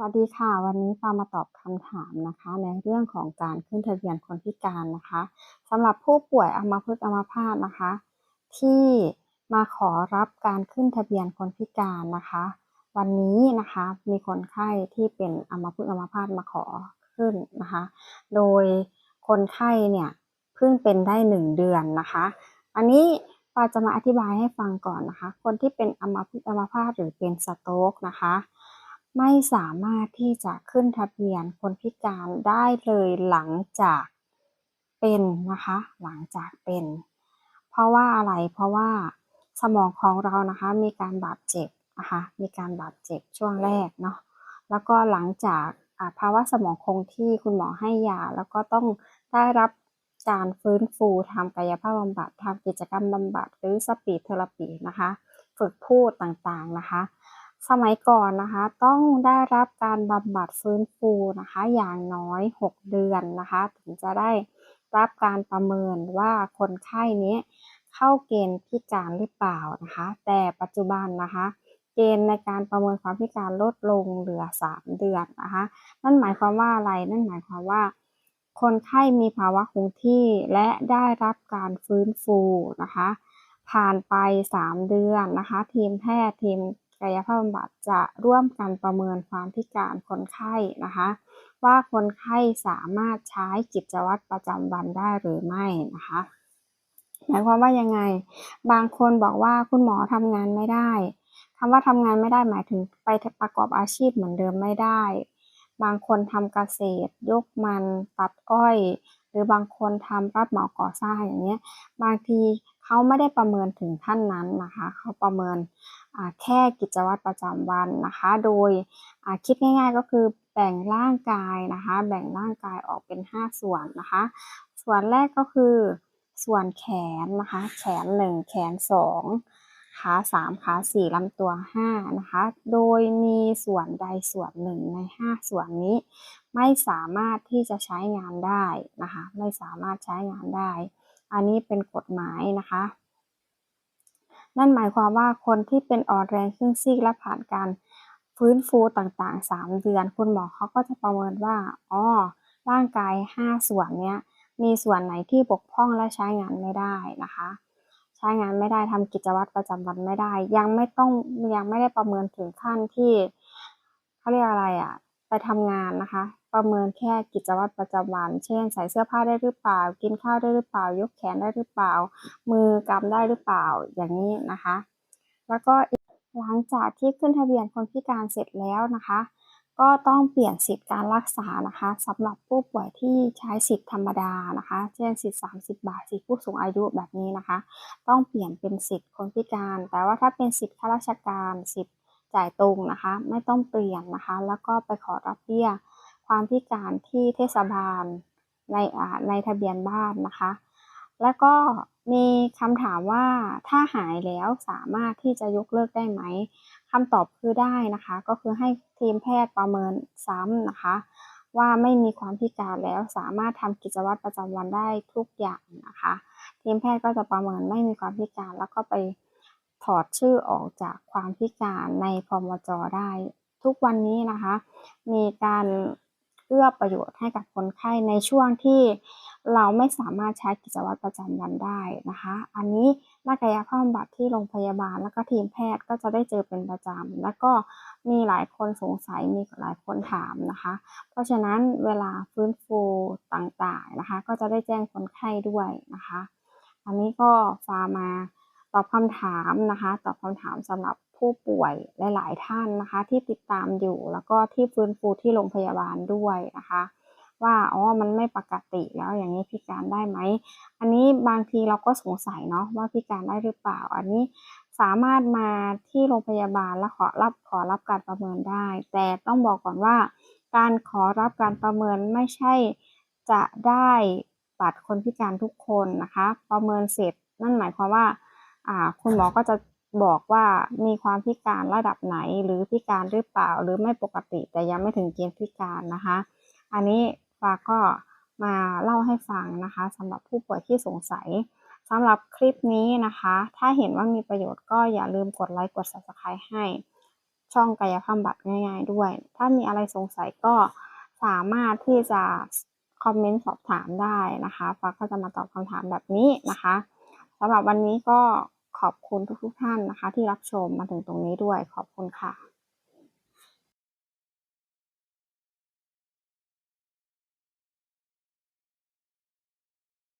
วัสดีค่ะ วันนี้ปามาตอบคำถามนะคะ ในเรื่องของการขึ้นทะเบียนคนพิการนะคะสำหรับผู้ป่วยอัมพฤกษ์อัมพาตนะคะ ที่มาขอรับการขึ้นทะเบียนคนพิการนะคะ วันนี้นะคะมีคนไข้ที่เป็นอัมพฤกษ์อัมพาตมาขอขึ้นนะคะ โดยคนไข้เนี่ยเพิ่งเป็นได้หนึ่งเดือนนะคะ อันนี้ปาจะมาอธิบายให้ฟังก่อนนะคะ คนที่เป็นอัมพฤกษ์อัมพาตหรือเป็นสโตรกนะคะ ไม่สามารถที่จะขึ้นทะเบียนคนพิการได้เลยหลังจากเป็นนะคะ หลังจากเป็น เพราะว่าอะไรเพราะว่าสมองของเรานะคะมีการบาดเจ็บนะคะมีการบาดเจ็บช่วงแรกเนาะแล้วก็หลังจากภาวะสมองคงที่คุณหมอให้ยา แล้วก็ต้องได้รับการฟื้นฟูทำกายภาพบำบัดทำกิจกรรมบำบัดหรือสปีดเทอราปีนะคะ ฝึกพูดต่างๆนะคะ สมัยก่อนนะคะ ต้องได้รับการบำบัดฟื้นฟูนะคะ อย่างน้อย 6 เดือนนะคะ ถึงจะได้รับการประเมินว่าคนไข้นี้เข้าเกณฑ์พิการหรือเปล่านะคะ แต่ปัจจุบันนะคะ เกณฑ์ในการประเมินความพิการลดลงเหลือ 3 เดือนนะคะ นั่นหมายความว่าอะไรนั่นหมายความว่า คนไข้มีภาวะคงที่และได้รับการฟื้นฟูนะคะ ผ่านไป 3 เดือนนะคะ ทีมแพทย์ทีม กายภาพบำบัดจะร่วมกันประเมินความพิการคนไข้นะคะ ว่าคนไข้สามารถใช้กิจวัตรประจำวันได้หรือไม่นะคะหมายความว่ายังไง บางคนบอกว่าคุณหมอทำงานไม่ได้คำว่าทำงานไม่ได้หมายถึงไปประกอบอาชีพเหมือนเดิมไม่ได้ บางคนทำเกษตร ยกมันตัดอ้อย หรือบางคนทำรับเหมาก่อสร้างอย่างเงี้ย บางทีเขาไม่ได้ประเมินถึงท่านนั้นนะคะ เขาประเมิน แค่กิจวัตรประจำวันนะคะ โดยคิดง่ายๆก็คือแบ่งร่างกายนะคะ แบ่งร่างกายออกเป็น 5 ส่วนนะคะ ส่วนแรกก็คือส่วนแขนนะคะ แขน 1 แขน 2 ขา3ขา4ลำตัว5นะคะ โดยมีส่วนใดส่วนหนึ่งใน 5 ส่วนนี้ ไม่สามารถที่จะใช้งานได้นะคะ ไม่สามารถใช้งานได้ อันนี้เป็นกฎหมายนะคะ นั่นหมายความว่าคนที่เป็นอ่อนแรงครึ่งซีกและผ่านการฟื้นฟูต่างๆ 3 เดือน คุณหมอเขาก็จะประเมินว่าอ๋อร่างกาย 5 ส่วนเนี้ยมีส่วนไหนที่บกพร่องและใช้งานไม่ได้นะคะ ใช้งานไม่ได้ทำกิจวัตรประจำวันไม่ได้ ยังไม่ต้องยังไม่ได้ประเมินถึงขั้นที่เขาเรียกอะไรอะ่ะ ไปทำงานนะคะ ประเมินแค่กิจวัตรประจำวัน เช่น ใส่เสื้อผ้าได้หรือเปล่า กินข้าวได้หรือเปล่า ยกแขนได้หรือเปล่า มือกำได้หรือเปล่าอย่างนี้นะคะ แล้วก็หลังจากที่ขึ้นทะเบียนคนพิการเสร็จแล้วนะคะ ก็ต้องเปลี่ยนสิทธิการรักษานะคะสำหรับผู้ป่วยที่ใช้สิทธิธรรมดานะคะ เช่นสิทธิ30 บาท สิทธิผู้สูงอายุแบบนี้นะคะ ต้องเปลี่ยนเป็นสิทธิคนพิการ แต่ว่าถ้าเป็นสิทธิข้าราชการสิทธิ จ่ายตรงนะคะ ไม่ต้องเปลี่ยนนะคะ แล้วก็ไปขอรับเบี้ยความพิการที่เทศบาลในในทะเบียนบ้านนะคะ แล้วก็มีคำถามว่าถ้าหายแล้วสามารถที่จะยกเลิกได้ไหมคำตอบคือได้นะคะ ก็คือให้ทีมแพทย์ประเมินซ้ำนะคะ ว่าไม่มีความพิการแล้วสามารถทำกิจวัตรประจำวันได้ทุกอย่างนะคะ ทีมแพทย์ก็จะประเมินไม่มีความพิการแล้วก็ไป อดชื่อออกจากความพิการในพมจได้ ทุกวันนี้นะคะ มีการเอื้อประโยชน์ให้กับคนไข้ในช่วงที่เราไม่สามารถใช้กิจวัตรประจำวันได้นะคะ อันนี้นักกายภาพบำบัดที่โรงพยาบาล แล้วก็ทีมแพทย์ก็จะได้เจอเป็นประจำแล้วก็มีหลายคนสงสัยมีหลายคนถามนะคะ เพราะฉะนั้นเวลาฟื้นฟูต่างๆนะคะ ก็จะได้แจ้งคนไข้ด้วยนะคะ อันนี้ก็ฟามา ตอบคำถามนะคะ ตอบคำถามสำหรับผู้ป่วยหลาย ๆ ท่านนะคะ ที่ติดตามอยู่แล้วก็ที่ฟื้นฟูที่โรงพยาบาลด้วยนะคะ ว่าอ๋อมันไม่ปกติแล้วอย่างนี้พิการได้ไหม อันนี้บางทีเราก็สงสัยเนาะว่าพิการได้หรือเปล่า อันนี้สามารถมาที่โรงพยาบาลแล้วขอรับขอรับการประเมินได้ แต่ต้องบอกก่อนว่า การขอรับการประเมินไม่ใช่จะได้บัตรคนพิการทุกคนนะคะ ประเมินเสร็จนั่นหมายความว่า คุณหมอก็จะบอกว่ามีความพิการระดับไหนหรือพิการหรือเปล่าหรือไม่ปกติแต่ยังไม่ถึงเกณฑ์พิการนะคะ อันนี้ฟ้าก็มาเล่าให้ฟังนะคะสำหรับผู้ป่วยที่สงสัยสำหรับคลิปนี้นะคะ ถ้าเห็นว่ามีประโยชน์ก็อย่าลืมกดไลค์กด subscribe ให้ ช่องกายภาพบำบัดง่ายๆด้วย ถ้ามีอะไรสงสัยก็สามารถที่จะคอมเมนต์สอบถามได้นะคะฟ้าก็จะมาตอบคำถามแบบนี้นะคะ สำหรับวันนี้ก็ขอบคุณทุกๆท่านนะคะ ที่รับชมมาถึงตรงนี้ด้วยขอบคุณค่ะ